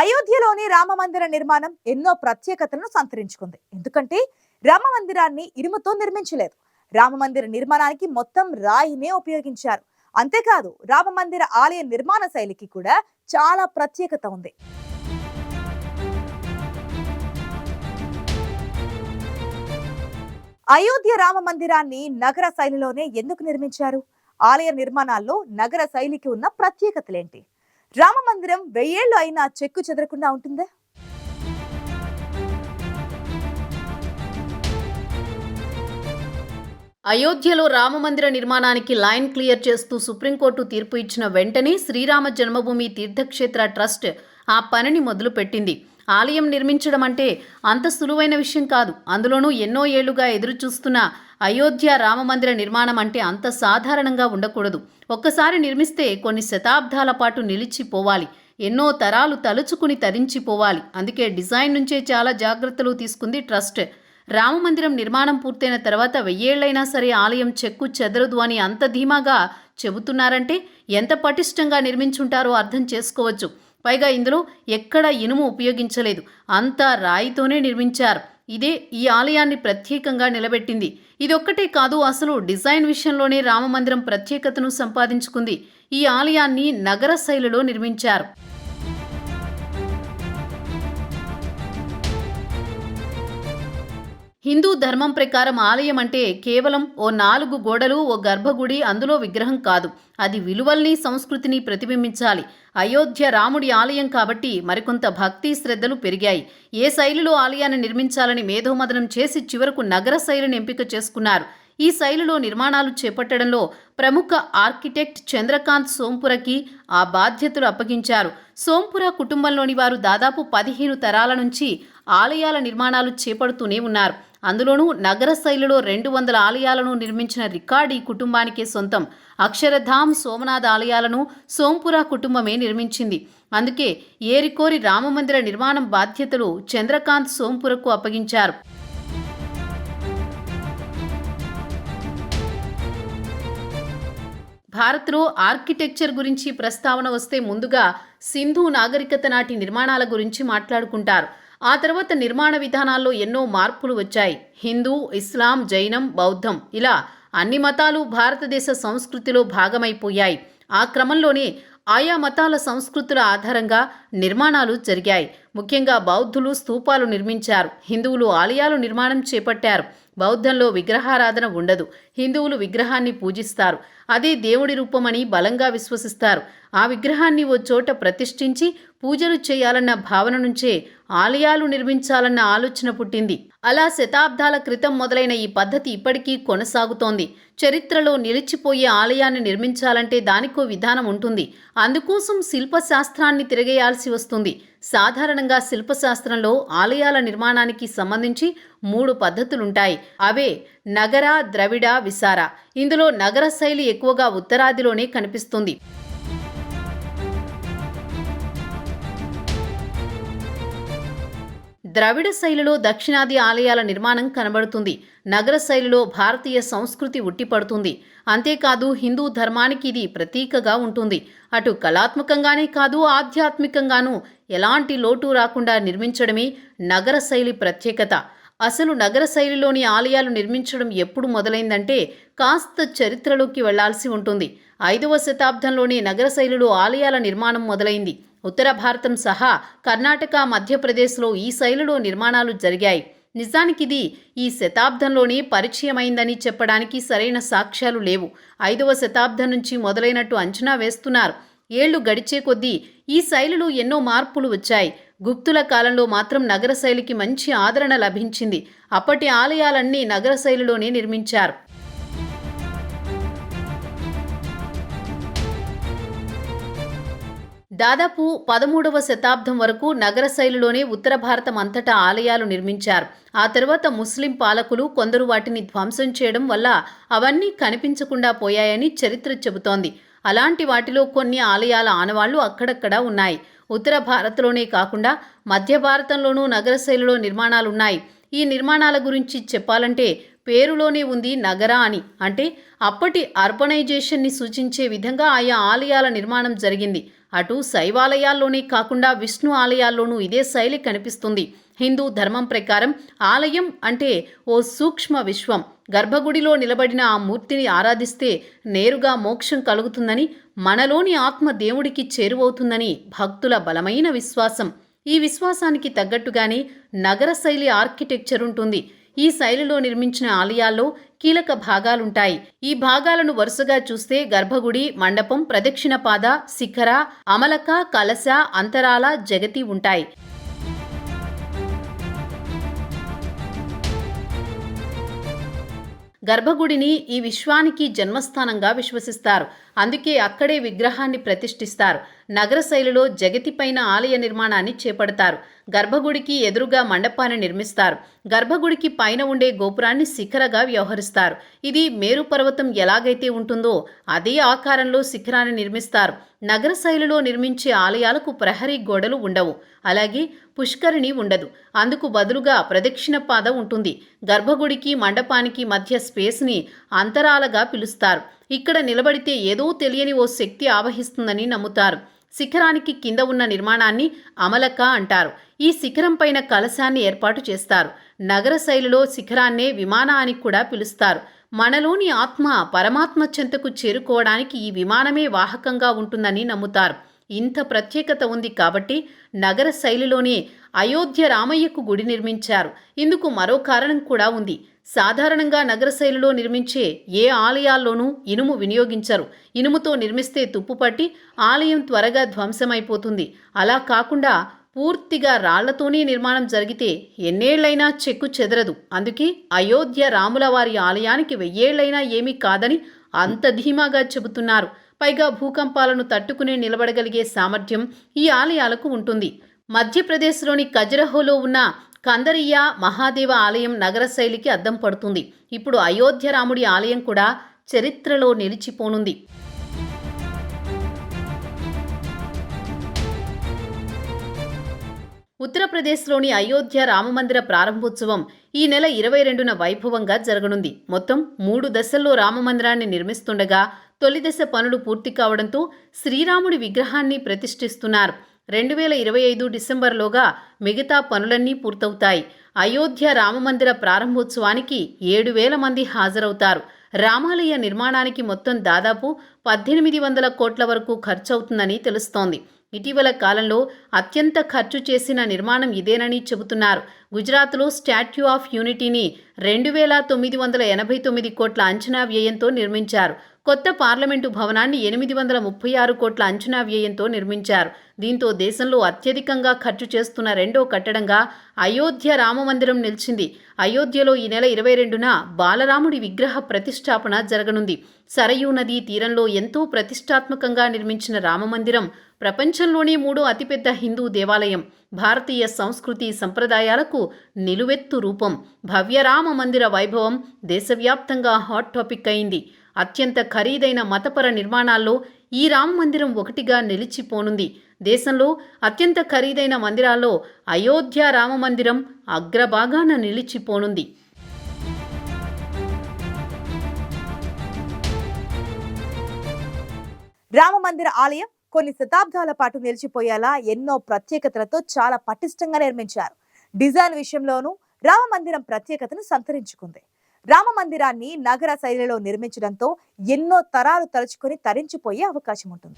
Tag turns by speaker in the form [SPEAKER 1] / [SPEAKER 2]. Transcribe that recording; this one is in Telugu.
[SPEAKER 1] అయోధ్యలోని రామ మందిర నిర్మాణం ఎన్నో ప్రత్యేకతలను సంతరించుకుంది. ఎందుకంటే రామ మందిరాన్ని ఇనుముతో నిర్మించలేదు. రామ మందిర నిర్మాణానికి మొత్తం రాయినే ఉపయోగించారు. అంతేకాదు రామ మందిర ఆలయ నిర్మాణ శైలికి కూడా చాలా ప్రత్యేకత ఉంది. అయోధ్య రామ మందిరాన్ని నగర శైలిలోనే ఎందుకు నిర్మించారు? ఆలయ నిర్మాణాల్లో నగర శైలికి ఉన్న ప్రత్యేకతలేంటి? రామ మందిరం వెయ్యేళ్ళు అయినా చెక్కు చెదరకుండా ఉంటుందా?
[SPEAKER 2] అయోధ్యలో రామమందిర నిర్మాణానికి లైన్ క్లియర్ చేస్తూ సుప్రీంకోర్టు తీర్పు ఇచ్చిన వెంటనే శ్రీరామ జన్మభూమి తీర్థక్షేత్ర ట్రస్ట్ ఆ పనిని మొదలుపెట్టింది. ఆలయం నిర్మించడం అంటే అంత సులువైన విషయం కాదు. అందులోనూ ఎన్నో ఏళ్ళుగా ఎదురుచూస్తున్న అయోధ్య రామమందిర నిర్మాణం అంటే అంత సాధారణంగా ఉండకూడదు. ఒక్కసారి నిర్మిస్తే కొన్ని శతాబ్దాల పాటు నిలిచిపోవాలి ఎన్నో తరాలు తలుచుకుని తరించిపోవాలి అందుకే డిజైన్ నుంచే చాలా జాగ్రత్తలు తీసుకుంది ట్రస్ట్. రామమందిరం నిర్మాణం పూర్తయిన తర్వాత వెయ్యేళ్ళైనా సరే ఆలయం చెక్కు చెదరదు అని అంత ధీమాగా చెబుతున్నారంటే ఎంత పటిష్టంగా నిర్మించుంటారో అర్థం చేసుకోవచ్చు. పైగా ఇందులో ఎక్కడ ఇనుము ఉపయోగించలేదు. అంతా రాయితోనే నిర్మించారు. ఇదే ఈ ఆలయాన్ని ప్రత్యేకంగా నిలబెట్టింది. ఇదొక్కటే కాదు అసలు డిజైన్ విషయంలోనే రామమందిరం ప్రత్యేకతను సంపాదించుకుంది. ఈ ఆలయాన్ని నగర శైలిలో నిర్మించారు. హిందూ ధర్మం ప్రకారం ఆలయం అంటే కేవలం ఓ నాలుగు గోడలు ఓ గర్భగుడి అందులో విగ్రహం కాదు. అది విలువల్ని సంస్కృతిని ప్రతిబింబించాలి. అయోధ్య రాముడి ఆలయం కాబట్టి మరికొంత భక్తి శ్రద్ధలు పెరిగాయి. ఏ శైలిలో ఆలయాన్ని నిర్మించాలని మేధోమదనం చేసి చివరకు నగర శైలిని ఎంపిక చేసుకున్నారు. ఈ శైలిలో నిర్మాణాలు చేపట్టడంలో ప్రముఖ ఆర్కిటెక్ట్ చంద్రకాంత్ సోంపురకి ఆ బాధ్యతలు అప్పగించారు. సోంపుర కుటుంబంలోని వారు దాదాపు పదిహేను తరాల నుంచి ఆలయాల నిర్మాణాలు చేపడుతూనే ఉన్నారు. అందులోనూ నగర శైలిలో రెండు వందల ఆలయాలను నిర్మించిన రికార్డ్ ఈ కుటుంబానికే సొంతం. అక్షరధామ్ సోమనాథ్ ఆలయాలను సోంపుర కుటుంబమే నిర్మించింది. అందుకే ఏరికోరి రామమందిర నిర్మాణం బాధ్యతలు చంద్రకాంత్ సోంపురకు అప్పగించారు. భారత్లో ఆర్కిటెక్చర్ గురించి ప్రస్తావన వస్తే ముందుగా సింధు నాగరికత నాటి నిర్మాణాల గురించి మాట్లాడుకుంటారు. ఆ తర్వాత నిర్మాణ విధానాల్లో ఎన్నో మార్పులు వచ్చాయి. హిందూ ఇస్లాం జైనం బౌద్ధం ఇలా అన్ని మతాలు భారతదేశ సంస్కృతిలో భాగమైపోయాయి. ఆ క్రమంలోనే ఆయా మతాల సంస్కృతుల ఆధారంగా నిర్మాణాలు జరిగాయి. ముఖ్యంగా బౌద్ధులు స్తూపాలు నిర్మించారు. హిందువులు ఆలయాలు నిర్మాణం చేపట్టారు. బౌద్ధంలో విగ్రహారాధన ఉండదు. హిందువులు విగ్రహాన్ని పూజిస్తారు. అదే దేవుడి రూపమని బలంగా విశ్వసిస్తారు. ఆ విగ్రహాన్ని ఓ చోట ప్రతిష్ఠించి పూజలు చేయాలన్న భావన నుంచే ఆలయాలు నిర్మించాలన్న ఆలోచన పుట్టింది. అలా శతాబ్దాల క్రితం మొదలైన ఈ పద్ధతి ఇప్పటికీ కొనసాగుతోంది. చరిత్రలో నిలిచిపోయే ఆలయాన్ని నిర్మించాలంటే దానికో విధానం ఉంటుంది. అందుకోసం శిల్పశాస్త్రాన్ని తిరగేయాల్సి వస్తుంది. సాధారణంగా శిల్పశాస్త్రంలో ఆలయాల నిర్మాణానికి సంబంధించి మూడు పద్ధతులుంటాయి. అవే నగర ద్రవిడ విసార. ఇందులో నగర శైలి ఎక్కువగా ఉత్తరాదిలోనే కనిపిస్తుంది. ద్రవిడ శైలిలో దక్షిణాది ఆలయాల నిర్మాణం కనబడుతుంది. నగర శైలిలో భారతీయ సంస్కృతి ఉట్టిపడుతుంది. అంతేకాదు హిందూ ధర్మానికి ఇది ప్రతీకగా ఉంటుంది. అటు కళాత్మకంగానే కాదు ఆధ్యాత్మికంగానూ ఎలాంటి లోటు రాకుండా నిర్మించడమే నగర శైలి ప్రత్యేకత. అసలు నగర శైలిలోని ఆలయాలు నిర్మించడం ఎప్పుడు మొదలైందంటే కాస్త చరిత్రలోకి వెళ్ళాల్సి ఉంటుంది. ఐదవ శతాబ్దంలోనే నగర శైలిలో ఆలయాల నిర్మాణం మొదలైంది. ఉత్తర భారతం సహా కర్ణాటక మధ్యప్రదేశ్లో ఈ శైలిలో నిర్మాణాలు జరిగాయి. నిజానికి ఇది ఈ శతాబ్దంలోనే పరిచయమైందని చెప్పడానికి సరైన సాక్ష్యాలు లేవు. ఐదవ శతాబ్దం నుంచి మొదలైనట్టు అంచనా వేస్తున్నారు. ఏళ్ళు గడిచే కొద్దీ ఈ శైలిలో ఎన్నో మార్పులు వచ్చాయి. గుప్తుల కాలంలో మాత్రం నగర శైలికి మంచి ఆదరణ లభించింది. అప్పటి ఆలయాలన్నీ నగర శైలిలోనే నిర్మించారు. దాదాపు పదమూడవ శతాబ్దం వరకు నగర శైలిలోనే ఉత్తర భారతం అంతటా ఆలయాలు నిర్మించారు. ఆ తర్వాత ముస్లిం పాలకులు కొందరు వాటిని ధ్వంసం చేయడం వల్ల అవన్నీ కనిపించకుండా పోయాయని చరిత్ర చెబుతోంది. అలాంటి వాటిలో కొన్ని ఆలయాల ఆనవాళ్ళు అక్కడక్కడ ఉన్నాయి. ఉత్తర భారత్లోనే కాకుండా మధ్య భారతంలోనూ నగర శైలిలో నిర్మాణాలున్నాయి. ఈ నిర్మాణాల గురించి చెప్పాలంటే పేరులోనే ఉంది నగర అని అంటే అప్పటి అర్బనైజేషన్ని సూచించే విధంగా ఆయా ఆలయాల నిర్మాణం జరిగింది. అటు శైవాలయాల్లోనే కాకుండా విష్ణు ఆలయాల్లోనూ ఇదే శైలి కనిపిస్తుంది. హిందూ ధర్మం ప్రకారం ఆలయం అంటే ఓ సూక్ష్మ విశ్వం. గర్భగుడిలో నిలబడిన ఆ మూర్తిని ఆరాధిస్తే నేరుగా మోక్షం కలుగుతుందని మనలోని ఆత్మ దేవుడికి చేరువవుతుందని భక్తుల బలమైన విశ్వాసం. ఈ విశ్వాసానికి తగ్గట్టుగానే నగర శైలి ఆర్కిటెక్చర్ ఉంటుంది. ఈ శైలిలో నిర్మించిన ఆలయాల్లో కీలక భాగాలుంటాయి. ఈ భాగాలను వరుసగా చూస్తే గర్భగుడి మండపం ప్రదక్షిణ పాద శిఖర అమలక కలశ అంతరాల జగతి ఉంటాయి. గర్భగుడిని ఈ విశ్వానికి జన్మస్థానంగా విశ్వసిస్తారు. అందుకే అక్కడే విగ్రహాన్ని ప్రతిష్ఠిస్తారు. నగర శైలిలో జగతిపైన ఆలయ నిర్మాణాన్ని చేపడతారు. గర్భగుడికి ఎదురుగా మండపాన్ని నిర్మిస్తారు. గర్భగుడికి పైన ఉండే గోపురాన్ని శిఖరగా వ్యవహరిస్తారు. ఇది మేరు పర్వతం ఎలాగైతే ఉంటుందో అదే ఆకారంలో శిఖరాన్ని నిర్మిస్తారు. నగర శైలిలో నిర్మించే ఆలయాలకు ప్రహరీ గోడలు ఉండవు. అలాగే పుష్కరిణి ఉండదు. అందుకు బదులుగా ప్రదక్షిణ పాద ఉంటుంది. గర్భగుడికి మండపానికి మధ్య స్పేస్ని అంతరాలగా పిలుస్తారు. ఇక్కడ నిలబడితే ఏదో తెలియని ఓ శక్తి ఆవహిస్తుందని నమ్ముతారు. శిఖరానికి కింద ఉన్న నిర్మాణాన్ని అమలక అంటారు. ఈ శిఖరం పైన కలశాన్ని ఏర్పాటు చేస్తారు. నగర శైలిలో శిఖరాన్నే విమానానికి కూడా పిలుస్తారు. మనలోని ఆత్మ పరమాత్మ చెంతకు చేరుకోవడానికి ఈ విమానమే వాహకంగా ఉంటుందని నమ్ముతారు. ఇంత ప్రత్యేకత ఉంది కాబట్టి నగర శైలిలోనే అయోధ్య రామయ్యకు గుడి నిర్మించారు. ఇందుకు మరో కారణం కూడా ఉంది. సాధారణంగా నగర శైలిలో నిర్మించే ఏ ఆలయాల్లోనూ ఇనుము వినియోగించరు. ఇనుముతో నిర్మిస్తే తుప్పుపట్టి ఆలయం త్వరగా ధ్వంసమైపోతుంది. అలా కాకుండా పూర్తిగా రాళ్ళతోనే నిర్మాణం జరిగితే ఎన్నేళ్ళైనా చెక్కు చెదరదు. అందుకే అయోధ్య రాముల వారి ఆలయానికి వెయ్యేళ్ళైనా ఏమీ కాదని అంత ధీమాగా చెబుతున్నారు. పైగా భూకంపాలను తట్టుకునే నిలబడగలిగే సామర్థ్యం ఈ ఆలయాలకు ఉంటుంది. మధ్యప్రదేశ్లోని ఖజరహోలో ఉన్న కందరియ మహాదేవ ఆలయం నగర శైలికి అద్దం పడుతుంది. ఇప్పుడు అయోధ్య రాముడి ఆలయం కూడా చరిత్రలో నిలిచిపోనుంది. ఉత్తరప్రదేశ్లోని అయోధ్య రామమందిర ప్రారంభోత్సవం ఈ నెల ఇరవై రెండున వైభవంగా జరగనుంది. మొత్తం మూడు దశల్లో రామమందిరాన్ని నిర్మిస్తుండగా తొలి దశ పనులు పూర్తి కావడంతో శ్రీరాముడి విగ్రహాన్ని ప్రతిష్ఠిస్తున్నారు. రెండు వేల ఇరవై ఐదు డిసెంబర్లోగా మిగతా పనులన్నీ పూర్తవుతాయి. అయోధ్య రామమందిర ప్రారంభోత్సవానికి ఏడు వేల మంది హాజరవుతారు. రామాలయ నిర్మాణానికి మొత్తం దాదాపు పద్దెనిమిది వందల కోట్ల వరకు ఖర్చవుతుందని తెలుస్తోంది. ఇటీవల కాలంలో అత్యంత ఖర్చు చేసిన నిర్మాణం ఇదేనని చెబుతున్నారు. గుజరాత్లో స్టాట్యూ ఆఫ్ యూనిటీని రెండు వేల తొమ్మిది వందల ఎనభై తొమ్మిది కోట్ల అంచనా వ్యయంతో నిర్మించారు. కొత్త పార్లమెంటు భవనాన్ని ఎనిమిది వందల ముప్పై ఆరు కోట్ల అంచనా వ్యయంతో నిర్మించారు. దీంతో దేశంలో అత్యధికంగా ఖర్చు చేస్తున్న రెండో కట్టడంగా అయోధ్య రామమందిరం నిలిచింది. అయోధ్యలో ఈ నెల ఇరవై రెండున బాలరాముడి విగ్రహ ప్రతిష్టాపన జరగనుంది. సరయూ నదీ తీరంలో ఎంతో ప్రతిష్టాత్మకంగా నిర్మించిన రామమందిరం ప్రపంచంలోనే మూడో అతిపెద్ద హిందూ దేవాలయం. భారతీయ సంస్కృతి సంప్రదాయాలకు నిలువెత్తు రూపం. భవ్యరామ మందిర వైభవం దేశవ్యాప్తంగా హాట్ టాపిక్ అయింది. అత్యంత ఖరీదైన మతపర నిర్మాణాల్లో ఈ రామ మందిరం ఒకటిగా నిలిచిపోనుంది. దేశంలో అత్యంత ఖరీదైన మందిరాల్లో అయోధ్య రామ మందిరం అగ్రభాగాన నిలిచిపోనుంది.
[SPEAKER 1] రామ మందిర ఆలయం కొన్ని శతాబ్దాల పాటు నిలిచిపోయేలా ఎన్నో ప్రత్యేకతలతో చాలా పటిష్టంగా నిర్మించారు. డిజైన్ విషయంలోనూ రామ మందిరం ప్రత్యేకతను సంతరించుకుంది. రామ మందిరాన్ని నగర శైలిలో నిర్మించడంతో ఎన్నో తరాలు తలుచుకొని తరించిపోయే అవకాశం ఉంటుంది.